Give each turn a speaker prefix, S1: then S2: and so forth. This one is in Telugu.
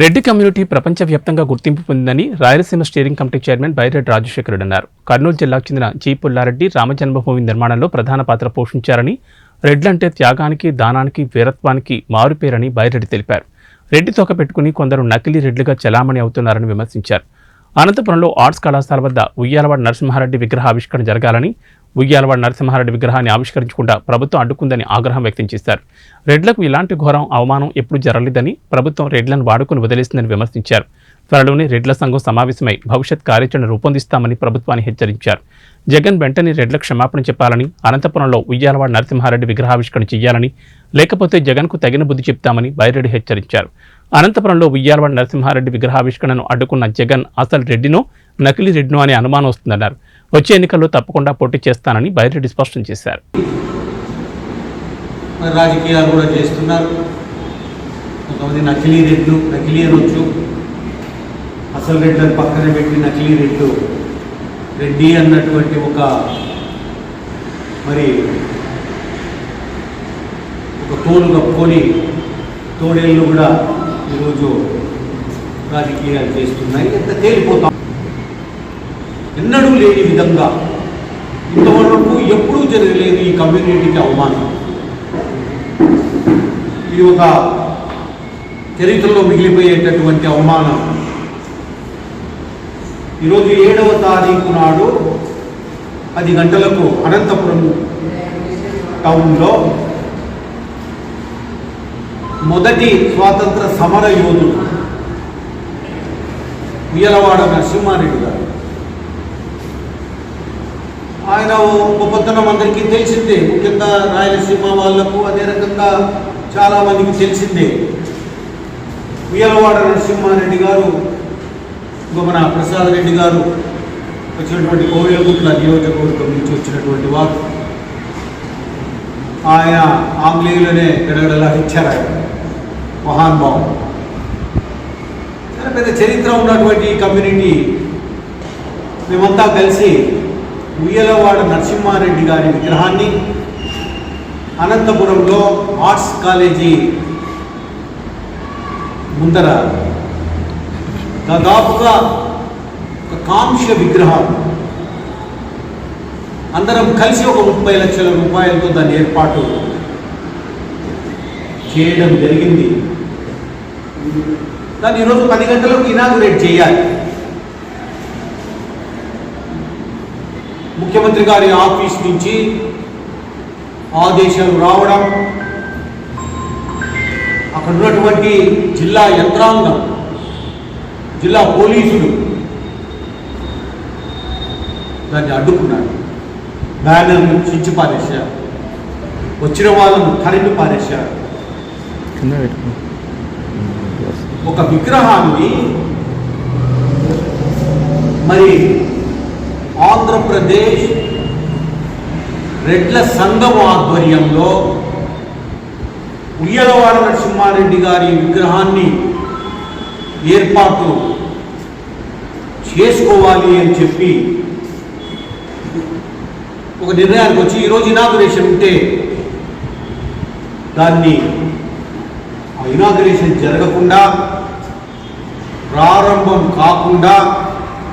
S1: రెడ్డి కమ్యూనిటీ ప్రపంచవ్యాప్తంగా గుర్తింపు పొందిందని Rayalaseema steering committee chairman Byreddy Rajasekharudu అన్నారు. కర్నూలు జిల్లాకు చెందిన జీ పుల్లారెడ్డి రామజన్మభూమి నిర్మాణంలో ప్రధాన పాత్ర పోషించారని రెడ్లంటే త్యాగానికి దానానికి వీరత్వానికి మారుపేరని బైరెడ్డి తెలిపారు. రెడ్డి తోక పెట్టుకుని కొందరు నకిలీ రెడ్లుగా చలామణి అవుతున్నారని విమర్శించారు. అనంతపురంలో ఆర్ట్స్ కళాశాల వద్ద ఉయ్యాలవాడ నరసింహారెడ్డి విగ్రహ ఆవిష్కరణ జరగాలని ఉయ్యాలవాడ నరసింహారెడ్డి విగ్రహాన్ని ఆవిష్కరించకుండా ప్రభుత్వం అడ్డుకుందని ఆగ్రహం వ్యక్తం చేశారు. రెడ్లకు ఇలాంటి ఘోరం అవమానం ఎప్పుడూ జరగలేదని ప్రభుత్వం రెడ్లను వాడుకుని వదిలేసిందని విమర్శించారు. త్వరలోనే రెడ్ల సంఘం సమావేశమై భవిష్యత్ కార్యాచరణ రూపొందిస్తామని ప్రభుత్వాన్ని హెచ్చరించారు. జగన్ వెంటనే రెడ్ల క్షమాపణ చెప్పాలని అనంతపురంలో ఉయ్యాలవాడ నరసింహారెడ్డి విగ్రహావిష్కరణ చేయాలని లేకపోతే జగన్కు తగిన బుద్ధి చెప్తామని బైరెడ్డి హెచ్చరించారు. అనంతపురంలో ఉయ్యాలవాడ నరసింహారెడ్డి విగ్రహావిష్కరణను అడ్డుకున్న జగన్ అసలు రెడ్డినో నకిలీ రెడ్డినో అనే అనుమానం వస్తుందన్నారు. వచ్చే ఎన్నికల్లో తప్పకుండా పోటీ చేస్తానని బైరెడ్డి స్పష్టం చేశారు.
S2: రాజకీయాలు కూడా చేస్తున్నారు. కొంతమంది నకిలీ రెడ్లు నకిలీ అనొచ్చు అసలు రెడ్లను పక్కన పెట్టి నకిలీ రెడ్లు రెడ్డి అన్నటువంటి ఒక మరి ఒక తోలు కప్పుకొని తోడేళ్ళు కూడా ఈరోజు రాజకీయాలు చేస్తున్నాయి. ఎంత తేలిపోతాం? ఎన్నడూ లేని విధంగా ఇంతవరకు ఎప్పుడూ జరగలేదు ఈ కమ్యూనిటీకి అవమానం. ఇది ఒక చరిత్రలో మిగిలిపోయేటటువంటి అవమానం. ఈరోజు ఏడవ తారీఖు నాడు పది గంటలకు అనంతపురం టౌన్లో మొదటి స్వాతంత్ర సమర యోధుడు ఉయ్యలవాడ నరసింహారెడ్డి గారు. ఆయన గొప్పతనం అందరికీ తెలిసిందే. ముఖ్యంగా రాయలసీమ వాళ్ళకు అదే రకంగా చాలా మందికి తెలిసిందే. ఉయ్యలవాడ నరసింహారెడ్డి గారు ఇంకా ప్రసాద్ రెడ్డి గారు వచ్చినటువంటి కోవిలగుట్ల నియోజకవర్గం నుంచి వచ్చినటువంటి వారు. ఆయన ఆంగ్లేయులనే గడగడలాడించారు ఆయన. మహానుభావం చాలా పెద్ద చరిత్ర ఉన్నటువంటి ఈ కమ్యూనిటీ. మేమంతా కలిసి ఉయ్యలవాడ నరసింహారెడ్డి గారి విగ్రహాన్ని అనంతపురంలో ఆర్ట్స్ కాలేజీ ముందర దాదాపుగా ఒక కాంక్ష విగ్రహం. అందరం కలిసి ఒక ముప్పై లక్షల రూపాయలతో దాని ఏర్పాటు చేయడం జరిగింది. దాన్ని ఈరోజు పది గంటలకు ఇనాగురేట్ చేయాలి. ముఖ్యమంత్రి గారి ఆఫీస్ నుంచి ఆదేశాలు రావడం అక్కడ ఉన్నటువంటి జిల్లా యంత్రాంగం జిల్లా పోలీసులు దాన్ని అడ్డుకున్నారు. బ్యానర్ను చించి పారేశారు. వచ్చిన వాళ్ళను తరిమి పారేశారు. ఒక విగ్రహాన్ని మరి ఆంధ్రప్రదేశ్ రెడ్ల సంఘం ఆధ్వర్యంలో ఉయ్యలవాడ నరసింహారెడ్డి గారి విగ్రహాన్ని ఏర్పాటు చేసుకోవాలి అని చెప్పి ఒక నిర్ణయానికి వచ్చి ఈరోజు ఇనాగ్రేషన్ ఉంటే దాన్ని ఇనాగ్రేషన్ జరగకుండా ప్రారంభం కాకుండా